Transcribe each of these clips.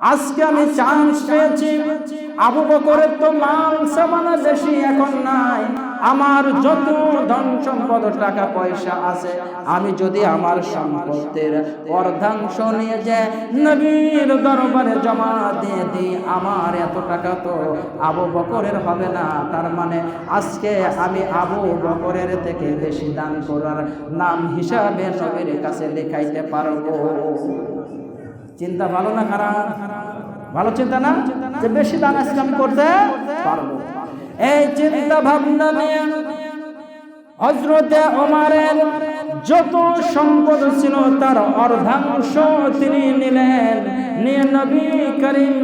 আজকে আমি চান্স পেয়েছি। আবু বকরের তো মাল সামানা বেশি এখন নাই। আমার যত ধন সম্পদ, টাকা, পয়সা আছে, আমি যদি আমার সম্পত্তির অর্ধাংশ নিয়ে যে নবীর দরবারে জমা দিয়ে দিই, আমার এত টাকা তো আবু বকরের হবে না। তার মানে আজকে আমি আবু বকরের থেকে বেশি দান করার নাম হিসাবে নবীর কাছে লেখাইতে পারব। চিন্তা ভালো না খারাপ? ভালো চিন্তা না? যে বেশি দান আজকে আমি করতে পারব। এই চিন্তা ভাবনা নিয়ে হজরতে ওমারের যত সম্পদ ছিল তার অর্ধাংশ তিনি নিলেন। নিয়ে নবী করিম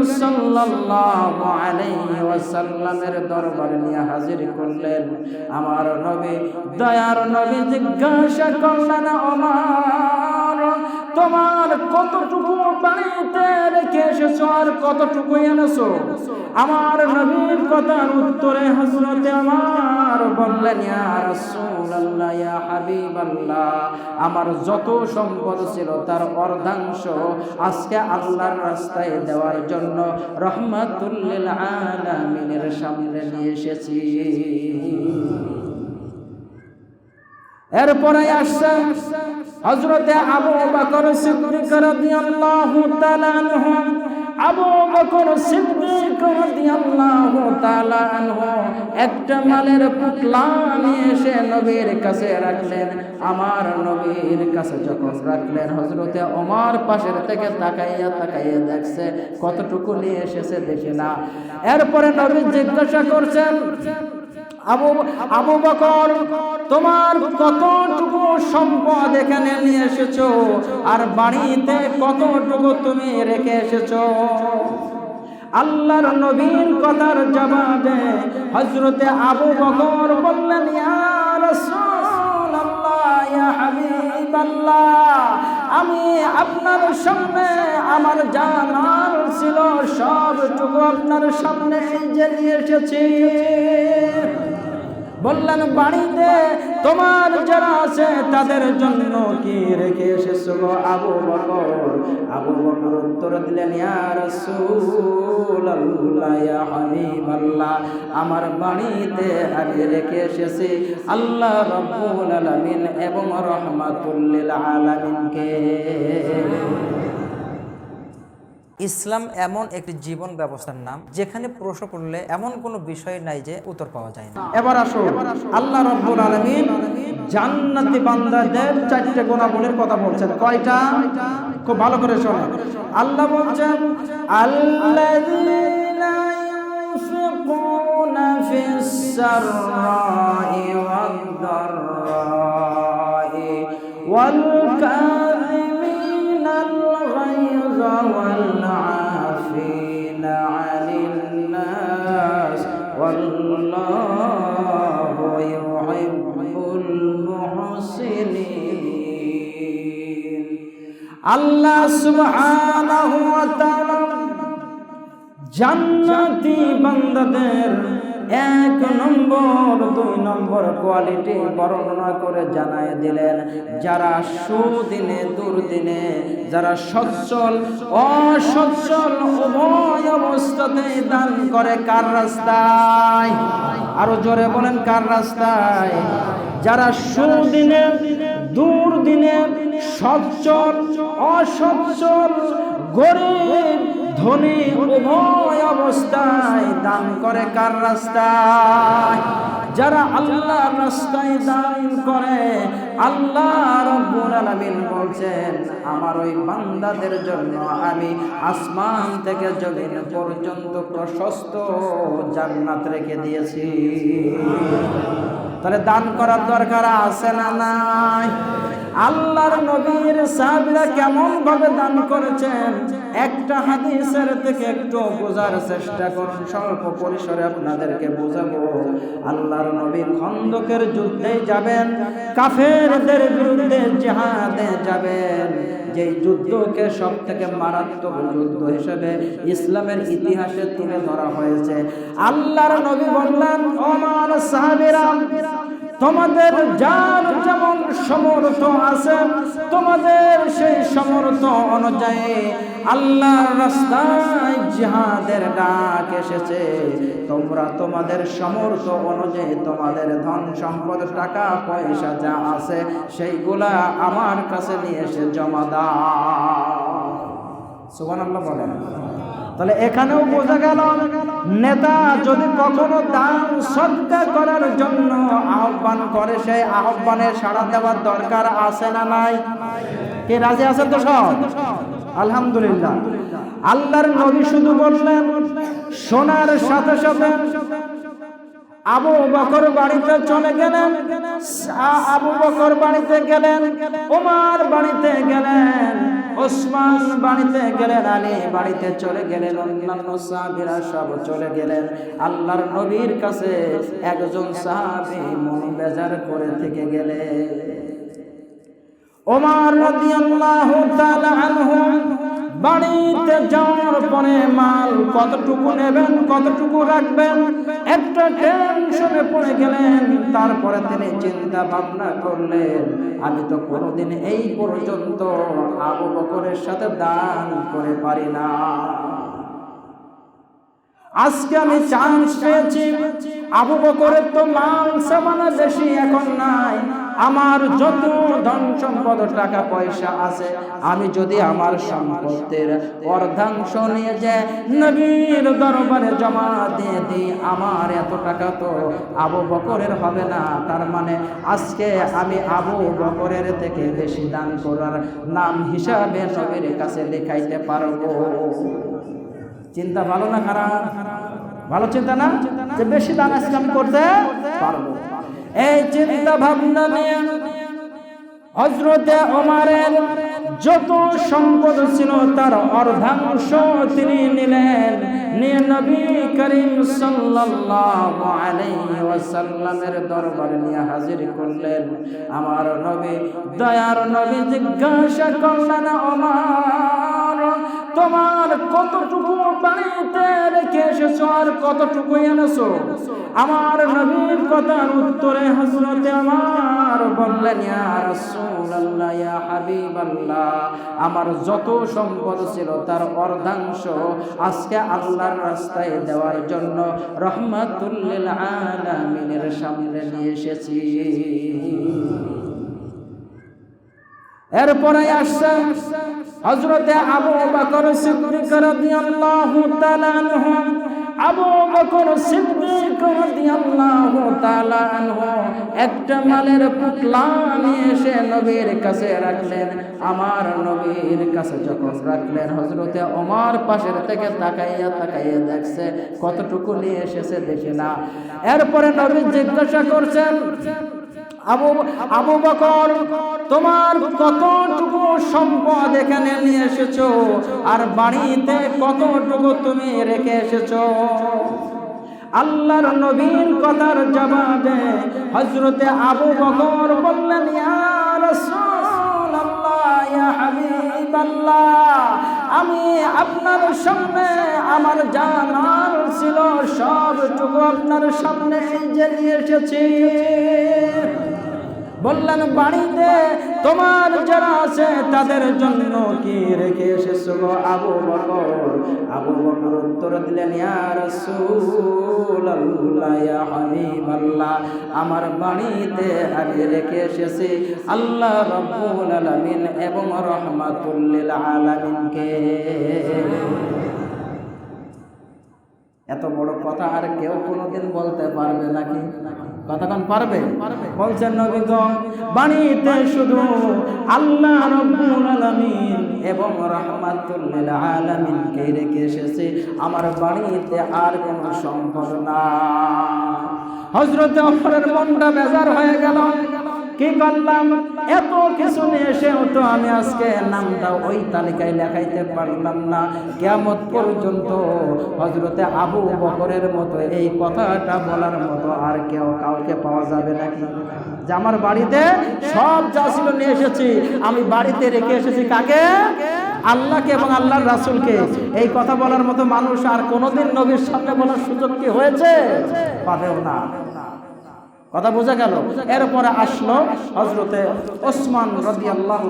ওয়াসাল্লামের দরবারে নিয়ে হাজির করলেন। আমার নবী, দয়ার নবী, জিজ্ঞাসা করলেন, ওমর, তোমার কতটুকু বাড়িতে রেখে এসেছ আর কতটুকু এনেছো? আমার নবীর কথার উত্তরে হজরতে আমার বললেন, ইয়া রাসূলুল্লাহ, ইয়া হাবিবাল্লাহ আমার যত সম্পদ ছিল তার অর্ধাংশ আজকে আল্লাহর রাস্তায় দেওয়ার জন্য রহমাতুল্লিল আলামিনের সামনে নিয়ে এসেছি। এরপরে আসছে হজরতে আবু বকর সিদ্দিক রাদিয়াল্লাহু তাআলা আনহু। আবু বকর সিদ্দিক রাদিয়াল্লাহু তাআলা আনহু একটা মালের পুতলা নিয়ে এসে নবীর কাছে রাখলেন। আমার নবীর কাছে যখন রাখলেন, হযরতে ওমর পাশের থেকে তাকাইয়া তাকাইয়া দেখছে, কতটুকু নিয়ে এসেছে দেখে না। এরপরে নবী জিজ্ঞাসা করছেন আবু আবু বকর, তোমার কতটুকু সম্পদ এখানে নিয়ে এসেছ? আর বাড়িতে কতটুকু তুমি রেখে এসেছ? আল্লাহর নবীর কথার জবাবে হজরতে আবু বকর বললেন, ইয়া রাসূলুল্লাহ আমি আপনার সামনে আমার জানার ছিল সবটুকু আপনার সামনে যে নিয়ে এসেছি। বললেন, বাড়িতে তোমার যারা আছে, তাদের জন্য কি রেখে এসেছ গো আবু বকর? আবু বকর উত্তর দিলেন, ইয়া রাসূলুল্লাহ, ইয়া হাবিবাল্লাহ, আমার বাড়িতে আমি রেখে এসেছি আল্লাহ রাব্বুল আলামিন এবং রহমাতুল লিল আলামিনকে। ইসলাম এমন একটি জীবন ব্যবস্থার নাম, যেখানে প্রশ্ন করলে এমন কোনো বিষয় নাই যে উত্তর পাওয়া যায় না। এবার আসো। আল্লাহ রাব্বুল আলামিন জান্নাতি বান্দাদের চারটি গুণাগুণের কথা বলছেন। কয়টা? খুব ভালো করে শোনো। আল্লাহ বলছেন, আল্লাযীনা ইউনফিকুনা ফিস সাররাই আনিন নাস ওয়াল্লাহু ইউহিব্বুল মুহসিনিন আল্লাহ সুবহানাহু ওয়া তাআলা জান্নাতি বান্দাদের এক নম্বর, দুই নম্বর কোয়ালিটি বর্ণনা করে জানায় দিলেন। যারা সুদিনে, দুর্দিনে, যারা সচ্ছল, অসচ্ছল, উভয় অবস্থাতেই দান করে কার রাস্তায়? আরও জোরে বলেন কার রাস্তায়? যারা সুদিনে, দুর্দিনে, সচ্ছল, অসচ্ছল, গরিব ধনী উভয় অবস্থায় দান করে কার রাস্তায়? যারা আল্লাহ রাস্তায় দান করে, আল্লাহ রব্বুল বলছেন, আমার ওই বান্দাদের জন্য আমি আসমান থেকে জমিন পর্যন্ত প্রশস্ত জান্নাত রেখে দিয়েছি। তাহলে দান করার দরকার আছে না নাই? আল্লাহর নবীর সাহাবীরা কেমন ভাবে দান করেছেন? একটা হাদিসের থেকে একটু বোঝার চেষ্টা করুন, স্বল্প পরিসরে আপনাদেরকে বোঝাবো। আল্লাহর নবী খন্দকের যুদ্ধে যাবেন, কাফেরদের বিরুদ্ধে জিহাদে যাবেন। যে যুদ্ধকে সব থেকে মারাত্মক যুদ্ধ হিসেবে ইসলামের ইতিহাসে তুলে ধরা হয়েছে। আল্লাহর নবী বললেন ওমান সাহাবীরা, তোমাদের যার যেমন সমর্থ আছে, তোমাদের সেই সমর্থ অনুযায়ী আল্লাহর রাস্তায় জিহাদের ডাক এসেছে। তোমরা তোমাদের সমর্থ অনুযায়ী তোমাদের ধন সম্পদ, টাকা, পয়সা যা আছে, সেইগুলা আমার কাছে নিয়ে এসে জমা দাও। সুবহানাল্লাহ বলেন। তাহলে এখানেও বোঝা গেল, নেতা যদি কখনো দান, সৎকা করার জন্য আহ্বান করে সেই আহ্বানে সাড়া দেওয়ার দরকার আছে না নাই? কে রাজি আছেন তো সব? আলহামদুলিল্লাহ। আল্লাহর নবী শুধু বললেন, সোনার সাথে সাথে আবু বকর বাড়িতে চলে গেলেন আবু বকর বাড়িতে গেলেন, ওমার বাড়িতে গেলেন, ওসমান বাড়িতে গেলেন, আলী বাড়িতে চলে গেলেন, অন্যান্য সাহাবীরা সব চলে গেলেন। আল্লাহর নবীর কাছে একজন সাহাবী মন বেজার করে থেকে গেলেন। ওমর বাড়িতে যাওয়ার পরে মাল কতটুকু নেবেন, কতটুকু রাখবেন, একটা টেনশনে পড়ে গেলেন। তারপরে তিনি চিন্তা ভাবনা করলেন, আমি তো কোনোদিন এই পর্যন্ত আবু বকরের সাথে দান করে পারি না। আজকে আমি চান্স পেয়েছি। আবু বকরের তো মাল সামানা বেশি এখন নাই। আমার যত ধন সম্পদ, টাকা, পয়সা আছে, আমি যদি আমার সম্পত্তির অর্ধাংশ নিয়ে যে নবীর দরবারে জমা দিয়ে দিই, আমার এত টাকা তো আবু বকরের হবে না। তার মানে আজকে আমি আবু বকরের থেকে বেশি দান করার নাম হিসাবে নবীর কাছে লেখাইতে পারব। চিন্তা ভালো না খারাপ? ভালো চিন্তা না? যে বেশি দান আজকে আমি করতে পারব। এই চিন্তা ভাবনা নিয়ে হজরতে ওমারের যত সম্পদ ছিল, তার অর্ধাংশ তিনি নিলেন। নিয়ে নবী করিম সাল্লাল্লাহু আলাইহি ওয়াসাল্লামের দরবারে নিয়ে হাজির করলেন। আমার নবী, দয়ার নবী, জিজ্ঞাসা করলেন, ওমর তোমার কতটুকু বাড়িতে রেখে এসেছ আর কতটুকু এনেছো? আমার নবীর কথার উত্তরে হজরতে আমার বললেন আমার যত সম্পদ ছিল তার অর্ধাংশ আজকে আল্লাহর রাস্তায় দেওয়ার জন্য রহমাতুল্লিল আলামিনের সামনে নিয়ে এসেছি। এরপরে আসছে হজরতে আবু বকর সিদ্দিক রাদিয়াল্লাহু তাআলা আনহু। আবু বকর সিদ্দিক রাদিয়াল্লাহু তাআলা আনহু একটা মালের পুতলা নিয়ে এসে নবীর কাছে রাখলেন। আমার নবীর কাছে যখন রাখলেন হজরতে ওমর পাশের থেকে তাকাইয়া তাকাইয়া দেখছে, কতটুকু নিয়ে এসেছে দেখে না। এরপরে নবী জিজ্ঞাসা করছেন আবু আবু বকর, তোমার কতটুকু সম্পদ এখানে নিয়ে এসেছ? আর বাড়িতে কতটুকু তুমি রেখে এসেছ? আল্লাহর নবীর কথার জবাবে হজরতে আবু বকর বললেন আমি আপনার সামনে আমার জানার ছিল সবটুকু আপনার সামনে নিয়ে এসেছি। বললেন, বাড়িতে তোমার যারা আছে, তাদের জন্য কি রেখে এসেছ গো আবু বকর? আবু বকর উত্তর দিলেন, ইয়া রাসূলুল্লাহ, ইয়া হাবিবাল্লাহ, আমার বাড়িতে আমি রেখে এসেছি আল্লাহ রাব্বুল আলামিন এবং রহমাতুল লিল আলামিনকে। এত বড় কথা আর কেউ কোনোদিন বলতে পারবে নাকি? কথাক্ষণ পারবে? বলছেন নবীগণ বাণীতে শুধু আল্লাহ রব্বুল আলামিন এবং রাহমাতুল লিল আলামিনকে রেখে এসেছে আমার বাণীতে আর কোনো সম্পদ না। হযরত আফরের মনটা বেজার হয়ে গেল। কি করলাম? এত কিছু নিয়ে এসেও তো আমি আজকে নামটা ওই তালিকায় লেখাইতে পারলাম না। কেমন পর্যন্ত হজরতে আবু বকরের মতো এই কথাটা বলার মতো আর কেউ কাউকে পাওয়া যাবে নাকি? যে আমার বাড়িতে সব যা ছিল নিয়ে এসেছি, আমি বাড়িতে রেখে এসেছি কাকে? আল্লাহকে এবং আল্লাহর রাসূলকে। এই কথা বলার মতো মানুষ আর কোনোদিন নবীর সামনে বলার সুযোগ কি হয়েছে? পাবেও না। কথা বোঝা গেল? এরপরে আসলো হজরতে ওসমান রবি আল্লাহ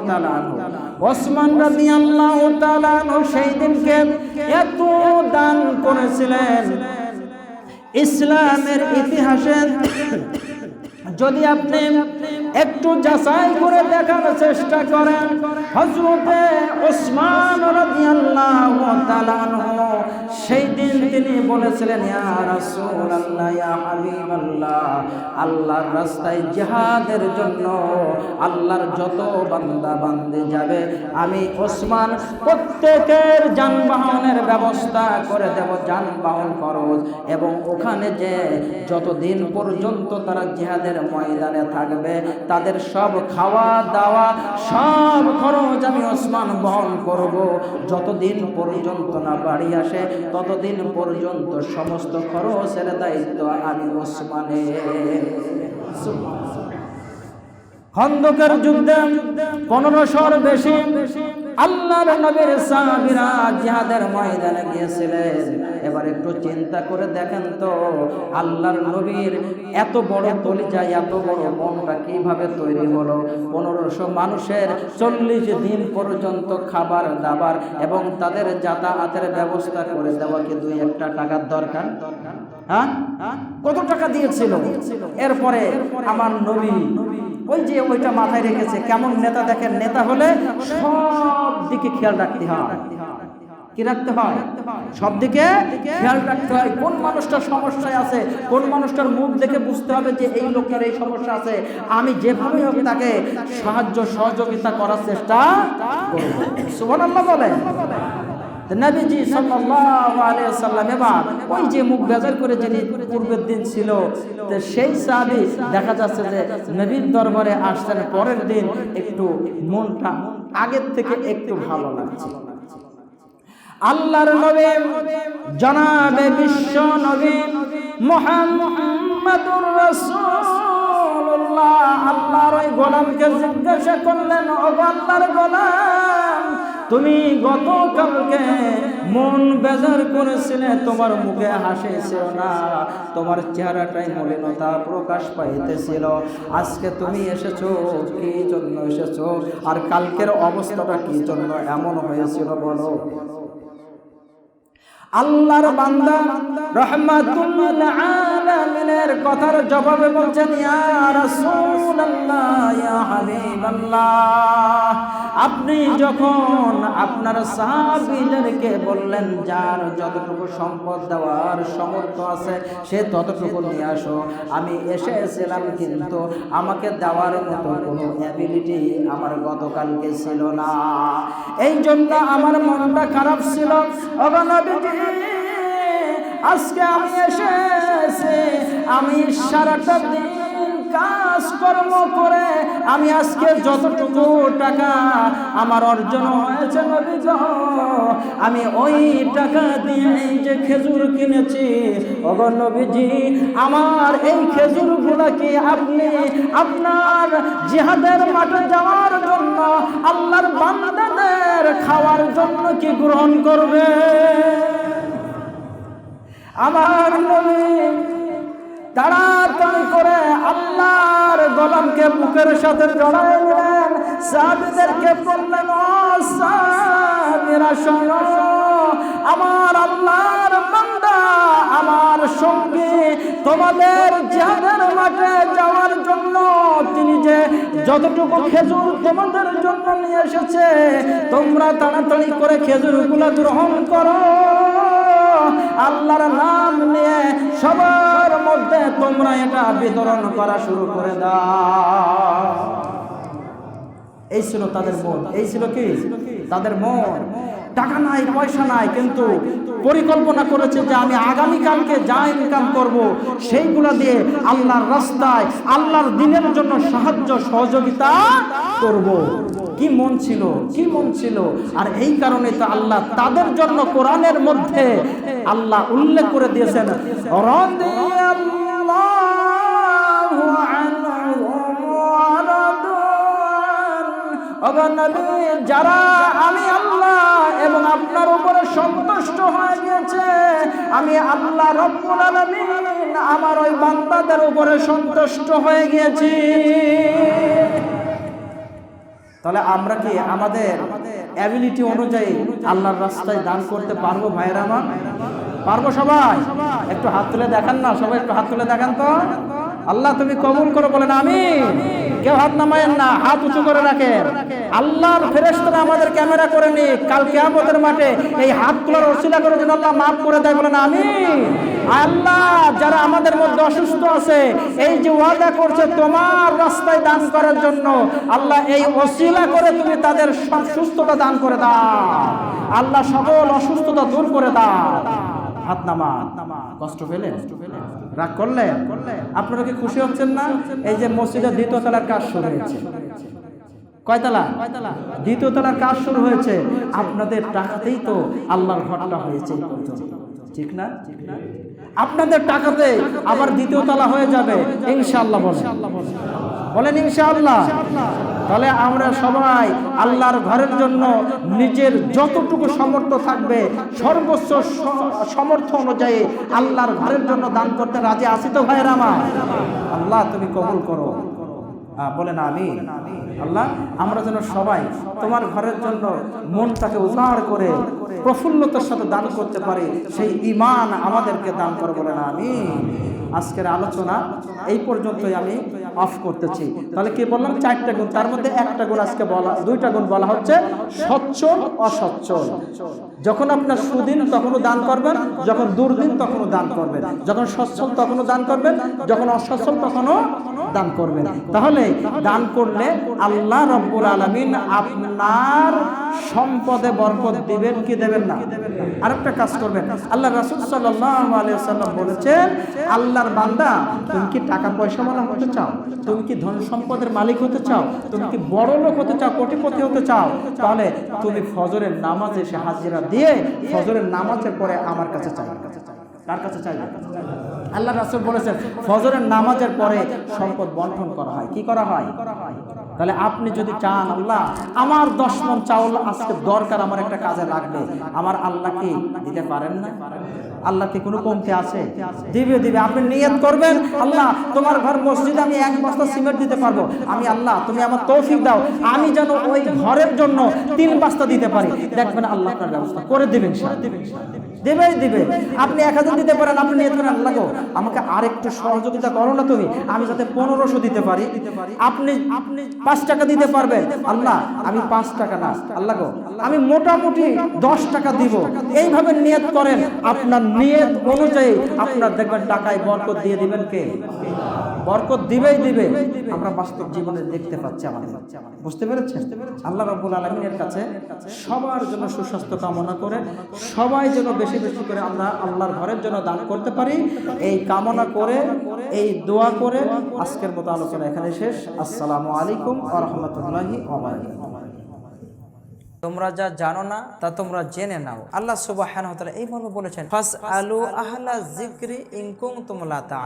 ওসমান রবি আল্লাহ সেই দিনকে এত দান করেছিলেন। ইসলামের ইতিহাসে যদি আপনি একটু যাচাই করে দেখার চেষ্টা করেন হজরতে ওসমান সেই দিন তিনি বলেছিলেন হাবিবাল্লাহ, আল্লাহর রাস্তায় জিহাদের জন্য আল্লাহর যত বান্দা বান্দে যাবে, আমি ওসমান প্রত্যেকের যানবাহনের ব্যবস্থা করে দেব, যানবাহন খরচ। এবং ওখানে যে যতদিন পর্যন্ত তারা জিহাদের ময়দানে থাকবে, তাদের সব খাওয়া দাওয়া, সব খরচ আমি ওসমান বহন করব। যতদিন পর্যন্ত না বাড়ি আসে, ততদিন পর্যন্ত সমস্ত খরচের দায়িত্ব আমি ওসমানের খন্দকের যুদ্ধে পনেরোশোর বেশি আল্লাহর নবীর সাহাবীরা জিহাদের ময়দানে গিয়েছিলেন। এবার একটু চিন্তা করে দেখেন তো, আল্লাহর নবীর এত বড় কলিজা, এত বড় মনটা কীভাবে তৈরি হলো? পনেরোশো মানুষের চল্লিশ দিন পর্যন্ত খাবার দাবার এবং তাদের যাতায়াতের ব্যবস্থা করে দেওয়া কি দুই একটা টাকার দরকার? হ্যাঁ? কত টাকা দিয়েছিল? এরপরে আমার নবী ওই যে ওইটা মাথায় রেখেছে, কেমন নেতা দেখেন নেতা হলে সব দিকে খেয়াল রাখতে হয়। কি রাখতে হয়? সব দিকে খেয়াল রাখতে হয়। কোন মানুষটার সমস্যায় আছে, কোন মানুষটার মুখ দেখে বুঝতে হবে যে এই লোকটার এই সমস্যা আছে। আমি যেভাবে হোক তাকে সাহায্য সহযোগিতা করার চেষ্টা করব। সুবহানাল্লাহ বলে নবীজি ওয়াসাল্লাম এবার ওই যে মুখ বেজার করে যিনি পূর্বের দিন ছিল, তো সেই সাহাবী দেখা যাচ্ছে যে নবীর দরবারে আসছেন পরের দিন একটু মনটা আগের থেকে একটু ভালো লাগছে। আল্লাহর নবী, জনাবে বিশ্ব নবী মুহাম্মাদুর রাসূলুল্লাহ, আল্লাহর ওই গোলামকে জিজ্ঞাসা করলেন ও আল্লাহর গোলাম তুমি গতকালকে মন বেজার করেছিলে, তোমার মুখে হাসিছিল না, তোমার চেহারাটাই মলিনতা প্রকাশ পাইতেছিল। আজকে তুমি এসেছ, কি জন্য এসেছ, আর কালকের অবস্থাটা কি জন্য এমন হয়েছিল বলো? আল্লাহর বান্দা রহমাতুল আলামিনের কথার জবাবে বলছেন, ইয়া রাসূলুল্লাহ, ইয়া হাবিবাল্লাহ। আপনি যখন আপনার সাহাবীদেরকে বললেন, যার যতটুকু সম্পদ দেওয়ার সামর্থ্য আছে, সে ততটুকু নিয়ে আসো। আমি এসেছিলাম, কিন্তু আমাকে দেওয়ার মতো কোনো অ্যাবিলিটি আমার গতকালকে ছিল না। এই জন্য আমার মনটা খারাপ ছিল। অগনবীজি আজকে আমি এসেছি, আমি সারাটা দিন কাজ কর্ম করে, আমি আজকে যতটুকু টাকা আমার অর্জন হয়েছে আমি ওই টাকা দিয়ে যে খেজুর কিনেছি। নবীজি, আমার এই খেজুরগুলো কি আপনি আপনার জিহাদের মাঠে যাওয়ার জন্য, আল্লাহর বান্দাদের খাওয়ার জন্য কি গ্রহণ করবে? আমার নবী তাড়াতাড়ি করে আল্লাহর গোলামকে বুকের সাথে জড়াই নিলেন সাহাবীদেরকে বললেন, ও সাহাবীরা, শোনো, আমার আল্লাহর বান্দা, আমার সঙ্গী তোমাদের যাদের মাঠে যাওয়ার জন্য তিনি যে যতটুকু খেজুর তোমাদের জন্য নিয়ে এসেছে, তোমরা তাড়াতাড়ি করে খেজুরগুলো গ্রহণ করো। আল্লাহর নাম নিয়ে সবার মধ্যে তোমরা এটা বিতরণ করা শুরু করে দাও। এই ছিল তাদের মন। এই ছিল কি? তাদের মন। টাকা নাই, পয়সা নাই, কিন্তু পরিকল্পনা করেছে যে আমি আগামীকালকে যা ইনকাম করব, সেইগুলো দিয়ে আল্লাহর রাস্তায়, আল্লাহর দিনের জন্য সাহায্য, সহযোগিতা করব। কি মন ছিল? কি মন ছিল? আর এই কারণে তো আল্লাহ তাদের জন্য কোরআনের মধ্যে আল্লাহ উল্লেখ করে দিয়েছেন যারা আমি আল্লাহ এবং আপনার উপরে সন্তুষ্ট হয়ে গেছে আমি আল্লাহ আমার ওই বান্দাদের উপরে সন্তুষ্ট হয়ে গিয়েছি। তাহলে আমরা কি আমাদের অ্যাবিলিটি অনুযায়ী আল্লাহর রাস্তায় দান করতে পারব ভাইয়ের আমার? পারব সবাই? একটু হাত তুলে দেখান না, সবাই একটু হাত তুলে দেখান তো। আল্লাহ তুমি কবুল করো বলে না আমি কেউ হাত নামায়েন না, হাত উঁচু করে রাখেন। আল্লাহর ফেরেশতারা আমাদের ক্যামেরা করে নি কাল কিয়ামতের মাঠে এই হাত তোলার অসিলা করে যেন আল্লাহ মাফ করে দেয় বলেন আমি আল্লাহ, যারা আমাদের মধ্যে অসুস্থ আছে, এই যে ওয়াদা করছে তোমার রাস্তায় দান করার জন্য, আল্লাহ এই অসিলা করে তুমি তাদের সুস্থতা দান করে দাও। আল্লাহ সকল অসুস্থতা দূর করে দাও। হাত নামা, কষ্ট পেলে রাগ করলে আপনারা কি খুশি হচ্ছেন না? এই যে মসজিদের দ্বিতীয় তলার কাজ শুরু হয়েছে। কয়তলা? দ্বিতীয় তলার কাজ শুরু হয়েছে। আপনাদের টাকাতেই তো আল্লাহর ঘরটা হয়েছে এই পর্যন্ত। ঠিক না? আপনাদের টাকাতে আবার দ্বিতীয় তলা হয়ে যাবে। ইনশাআল্লাহ বলেন। বলেন ইনশাআল্লাহ। তাহলে আমরা সবাই আল্লাহর ঘরের জন্য নিজের যতটুকু সামর্থ্য থাকবে সর্বোচ্চ সমর্থ অনুযায়ী আল্লাহর ঘরের জন্য দান করতে রাজি আসি তো ভাইয়ের আমার? আল্লাহ তুমি কবুল করো। বলেন আমি আল্লাহ আমরা যেন সবাই তোমার ঘরের জন্য মনটাকে উজাড় করে প্রফুল্লতার সাথে দান করতে পারি, সেই ইমান আমাদেরকে দান করব না আমি আজকের আলোচনা এই পর্যন্তই আমি অফ করতেছি। তাহলে কি বললাম? চারটা গুণ। তার মধ্যে একটা গুণ আজকে বলা দুইটা গুণ বলা হচ্ছে সচ্ছল অসচ্ছল। যখন আপনার সুদিন তখনও দান করবেন। যখন দুর্দিন তখনও দান করবেন। যখন সচ্ছল তখনও দান করবেন। যখন অসচ্ছল তখনও দান করবেন। তাহলে দান করলে আল্লাহ রব্বুল আলমিন আপনার সম্পদে বরকত দিবেন কি দেবেন না? আরেকটা কাজ করবেন। আল্লাহ রাসুল সাল্লাম বলেছেন আল্লাহর বান্দা তুমি কি টাকা পয়সা মালা হতে চাও? তুমি কি ধন সম্পদের মালিক হতে চাও? তুমি কি বড় লোক হতে চাও? কোটিপতি হতে চাও? তাহলে তুমি ফজরের নামাজে এসে হাজিরা দিয়ে ফজরের নামাজের পরে আমার কাছে চাই কার কাছে চাইবে? আল্লাহ রাসুল বলেছেন, ফজরের নামাজের পরে সম্পদ বন্টন করা হয়। কি করা হয়? তাহলে আপনি যদি চান, আল্লাহ, আমার দশ মন চাউল আজকে দরকার, আমার একটা কাজে লাগবে, আমার আল্লাহ কি দিতে পারেন না? আল্লাহ কি কোনো কমতি আছে? দিবে দিবে। আপনি নিয়ত করবেন, আল্লাহ, তোমার ঘর মসজিদে আমি এক বস্তা সিমেন্ট দিতে পারব। আমি, আল্লাহ, তুমি আমার তৌফিক দাও। আমি যেন ওই ঘরের জন্য তিন বস্তা দিতে পারি। দেখবেন আল্লাহ আপনার ব্যবস্থা করে দেবেন দেবেই দিবে আপনি এক হাজার দিতে পারেন, আপনি নিয়ে করেন লাগো আমাকে আর একটু সহযোগিতা করো না তুমি। আমি যাতে পনেরোশো দিতে পারি। আপনি আপনি পাঁচ টাকা দিতে পারবেন। আল্লাহ, আমি পাঁচ টাকা না, আল্লাহ গো আমি মোটামুটি দশ টাকা দিব। এইভাবে নিয়ত করেন। আপনার নিয়ত অনুযায়ী আপনার দেখবেন টাকায় বরকত দিয়ে দিবেন কে? বরকত দিবেই দিবে, আমরা বাস্তব জীবনে দেখতে পাচ্ছি আমাদের। বুঝতে পেরেছেন? আল্লাহ রাব্বুল আলমিনের কাছে সবার জন্য সুস্বাস্থ্য কামনা করে, সবাই যেন বেশি বেশি করে আমরা আল্লাহর ঘরের জন্য দান করতে পারি। এই কামনা করে, এই দোয়া করে আজকের মতো আলোচনা এখানে শেষ। আসসালামু আলাইকুম আ তোমরা যা জানো না, তা তোমরা জেনে নাও। আল্লাহ সুবাহ এই মর্মে বলেছেন ফাস আলু আহলা জিক্রি ইনকুম তুমলা তা